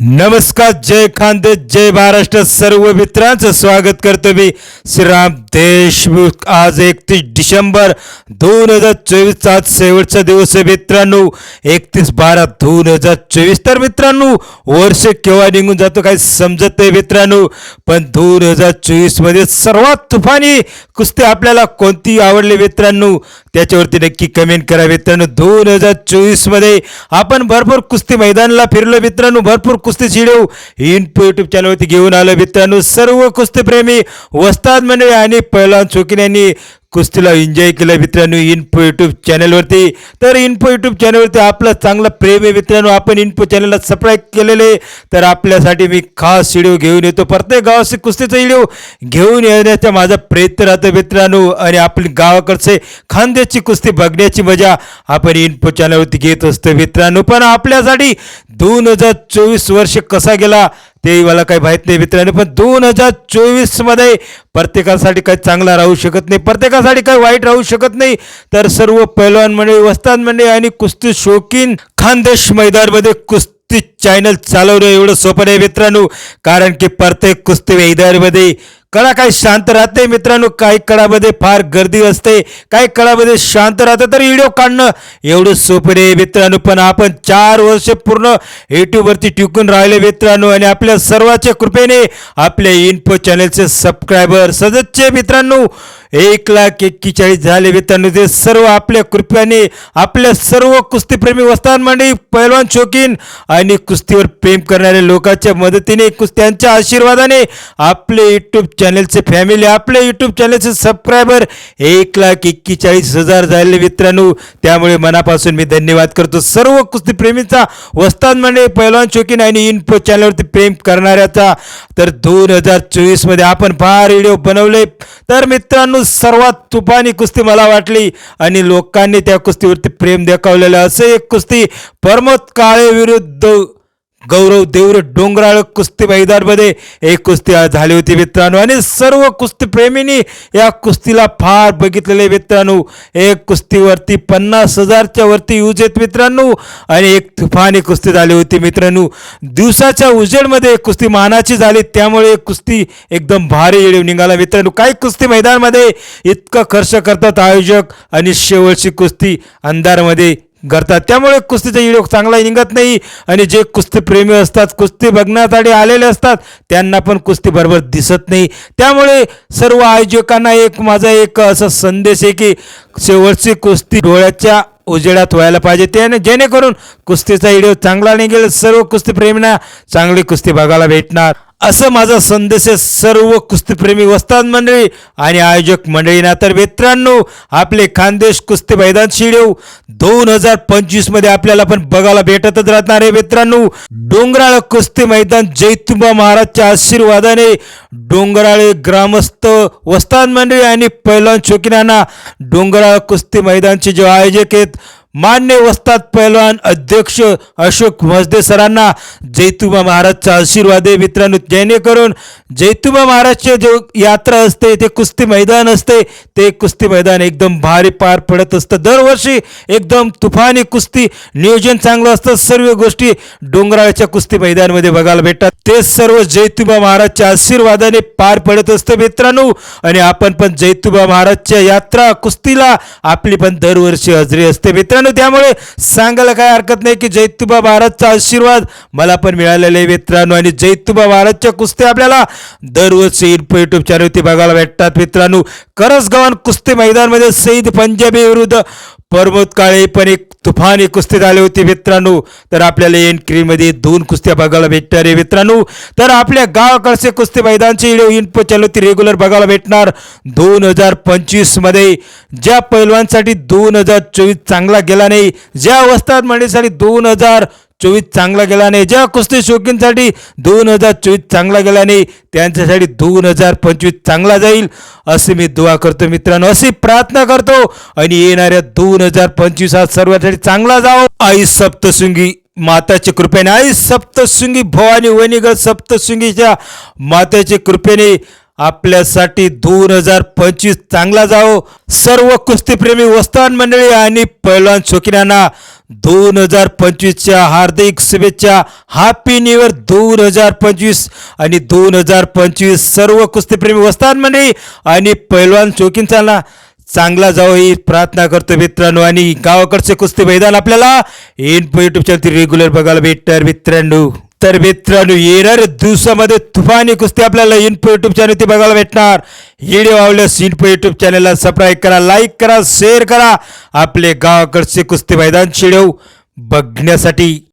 नमस्कार जय खांदे जय महाराष्ट्र सर्व मित्रांचं स्वागत करतो मी. श्रीराम देशमुख. आज एकतीस डिसेंबर दोन हजार चोवीसचा आज शेवटचा दिवस आहे मित्रांनो. एकतीस बारा दोन हजार चोवीस. तर मित्रांनो वर्ष केव्हा निघून जातो काही समजत नाही मित्रांनो. पण दोन हजार चोवीसमध्ये सर्वात तुफानी कुस्ती आपल्याला कोणती आवडली मित्रांनो? त्याच्यावरती नक्की कमेंट करा मित्रांनो. दोन हजार चोवीसमध्ये आपण भरपूर कुस्ती मैदानाला फिरलो मित्रांनो. भरपूर कुस्ती व्हिडिओ इन्फो यूट्यूब चॅनलवरती घेऊन आलो मित्रांनो सर्व कुस्तीप्रेमी वस्ताद मंडळी आणि पहिलवान चोकीन यांनी कुस्तीला एन्जॉय केलं मित्रांनो इन्फो यूट्यूब चॅनलवरती तर इन्फो यूट्यूब चॅनलवरती आपलं चांगलं प्रेम आहे मित्रांनो आपण इन्फो चॅनलला सबस्क्राईब केलेले तर आपल्यासाठी मी खास व्हिडिओ घेऊन येतो. प्रत्येक गावाचे कुस्तीचा व्हिडिओ घेऊन येण्याचा माझा प्रयत्न राहतो मित्रांनो. आणि आपली गावाकडचे खांद्याची कुस्ती बघण्याची मजा आपण इन्फो चॅनलवरती घेत असतो मित्रांनो. पण आपल्यासाठी दोन हजार चोवीस वर्ष कसा गेला ते मला काही माहीत नाही मित्रांनो पण दोन हजार चोवीसमध्ये प्रत्येकासाठी काही चांगला राहू शकत नाही. प्रत्येकासाठी काही वाईट राहू शकत नाही. तर सर्व पैलवान मंडळी वस्ताद मंडळी आणि कुस्ती शौकीन खानदेश मैदानमध्ये कुस्ती चॅनल चालवणं एवढं सोपं नाही मित्रांनो. कारण की प्रत्येक कुस्ती मैदानामध्ये कळा काही शांत राहते? मित्रांनो काही कळामध्ये फार गर्दी असते काही कळामध्ये शांत राहतं तर व्हिडिओ काढणं एवढं सोपं नाही मित्रांनो. पण आपण चार वर्ष पूर्ण यूट्यूबवरती टिकून राहिले मित्रांनो आणि आपल्या सर्वांच्या कृपेने आपल्या इन्फो चॅनलचे सबस्क्रायबर सदस्य मित्रांनो एक लाख एक्केचाळीस झाले मित्रांनो. ते सर्व आपल्या कृपेने आपल्या सर्व कुस्तीप्रेमी वस्तान मंडळी पैलवान शौकीन आणि कुस्तीवर प्रेम करणाऱ्या लोकांच्या मदतीने कुस्त्यांच्या आशीर्वादाने आपले यूट्यूब चॅनलचे फॅमिली आपले यूट्यूब चॅनलचे सबस्क्रायबर एक लाख एक्केचाळीस हजार झालेले मित्रांनो. त्यामुळे मनापासून मी धन्यवाद करतो. सर्व कुस्तीप्रेमींचा वस्ताद म्हणे पैलवान शौकीन आणि इन्फो चॅनलवरती प्रेम करणाऱ्याचा. तर दोन हजार चोवीसमध्ये आपण फार व्हिडिओ बनवले. तर मित्रांनो सर्वात तुफानी कुस्ती मला वाटली. आणि लोकांनी त्या कुस्तीवरती प्रेम दाखवलेलं असं एक कुस्ती. प्रमोद काळे विरुद्ध गौरव देवर डोंगराळ कुस्ती मैदानमध्ये एक कुस्ती झाली होती मित्रांनो. आणि सर्व कुस्तीप्रेमींनी या कुस्तीला फार बघितलेले मित्रांनो. एक कुस्तीवरती पन्नास हजारच्या वरती यूज आहेत मित्रांनो. आणि एक तुफानी कुस्ती झाली होती मित्रांनो. दिवसाच्या उजेडमध्ये एक कुस्ती मानाची झाली. त्यामुळे एक कुस्ती एकदम भारी येऊ निघाला मित्रांनो. काही कुस्ती मैदानमध्ये इतकं खर्च करतात आयोजक. आणि शेवटची कुस्ती अंधारमध्ये करतात. त्यामुळे कुस्तीचा व्हिडिओ चांगला निघत नाही आणि जे कुस्तीप्रेमी असतात कुस्ती बघण्यासाठी आलेले असतात त्यांना पण कुस्ती बरोबर दिसत नाही. त्यामुळे सर्व आयोजकांना एक माझा एक असा संदेश आहे की शेवटची कुस्ती डोळ्याच्या उजेडात व्हायला पाहिजे. त्याने जेणेकरून कुस्तीचा व्हिडिओ चांगला निघेल सर्व कुस्तीप्रेमींना चांगली कुस्ती बघायला भेटणार. असं माझा संदेश सर्व कुस्तीप्रेमी वस्ताद मंडळी आणि आयोजक मंडळी तर मित्रांनो आपले खानदेश कुस्ती मैदान शिडेव दोन हजार पंचवीसमध्ये आपल्याला पण बघायला भेटतच राहणार आहे मित्रांनो. डोंगराळ कुस्ती मैदान जैतुंबा महाराजच्या आशीर्वादाने डोंगराळे ग्रामस्थ वस्ताद मंडळी आणि पैलवान शौकीनांना डोंगराळ कुस्ती मैदानचे जे आयोजक आहेत मान्य वस्ताद पैलवान अध्यक्ष अशोक म्हसदे सरांना जैतुबा महाराजचा आशीर्वाद आहे मित्रांनो जेणेकरून जैतुबा महाराजचे जे यात्रा असते ते कुस्ती मैदान असते ते कुस्ती मैदान एकदम भारी पार पडत असतं. दरवर्षी एकदम तुफानी कुस्ती नियोजन चांगलं असतं. सर्व गोष्टी डोंगराळच्या कुस्ती मैदानमध्ये बघायला भेटतात. ते सर्व जैतुबा महाराजच्या आशीर्वादाने पार पडत असतं मित्रांनो. आणि आपण पण जैतुबा महाराजच्या यात्रा कुस्तीला आपली पण दरवर्षी हजेरी असते मित्रांनो. त्यामुळे सांगायला काय हरकत नाही की जैतुबा भारतचा आशीर्वाद मला पण मिळालेला आहे मित्रांनो. आणि जैतुबा भारतच्या कुस्ती आपल्याला दरवर्षी इन्फो युट्यूब चॅनलवरती बघायला भेटतात मित्रांनो. करसगावन कुस्ती मैदानमध्ये सईद पंजाबी विरुद्ध प्रमोद काळे पण एक तुफानी कुस्ती झाली होती मित्रांनो. तर आपल्याला एन क्रीमध्ये दोन कुस्त्या बघायला भेटणार आहे मित्रांनो. तर आपल्या गावाकडचे कुस्ती मैदानचे इन्फो चॅनल होती रेग्युलर बघायला भेटणार. दोन हजार पंचवीसमध्ये ज्या पैलवानसाठी दोन हजार चोवीस चांगला गेला नाही ज्या अवस्थात मंडळीसाठी दोन हजार चोवीस चांगला गेला नाही ज्या कुस्ती शौकींसाठी दोन हजार चोवीस चांगला गेला नाही त्यांच्यासाठी दोन हजार पंचवीस चांगला जाईल असे मी दुआ करतो मित्रांनो. अशी प्रार्थना करतो आणि येणाऱ्या दोन हजार पंचवीस हा सर्वांसाठी चांगला जावो आई सप्तशृंगी माताच्या कृपेने आई सप्तशृंगी भवानी वनिग सप्तशृंगीच्या मातेच्या कृपेने आपल्यासाठी दोन हजार पंचवीस चांगला जाओ सर्व कुस्तीप्रेमी वस्तान मंडळी आणि पैलवान शौकीनांना दोन हजार पंचवीसच्या हार्दिक शुभेच्छा. हॅपी न्यू इयर दोन हजार पंचवीस आणि दोन हजार पंचवीस. सर्व कुस्तीप्रेमी वस्तान मंडळी आणि पैलवान शौकीनचाला चांगला जावं ही प्रार्थना करतो मित्रांनो. आणि गावाकडचे कुस्ती मैदान आपल्याला इन युट्यूब चॅनल रेग्युलर बघायला भेटणार मित्रांनो. तर मित्रांनो येणार दिवसामध्ये तुफानी कुस्ती आपल्याला इन्फो युट्यूब चॅनल ते बघायला भेटणार. व्हिडिओ आवडल्यास इन्फो युट्यूब चॅनलला सबस्क्राईब करा लाईक करा शेअर करा. आपले गावाकडचे कुस्ती मैदान शिडव बघण्यासाठी.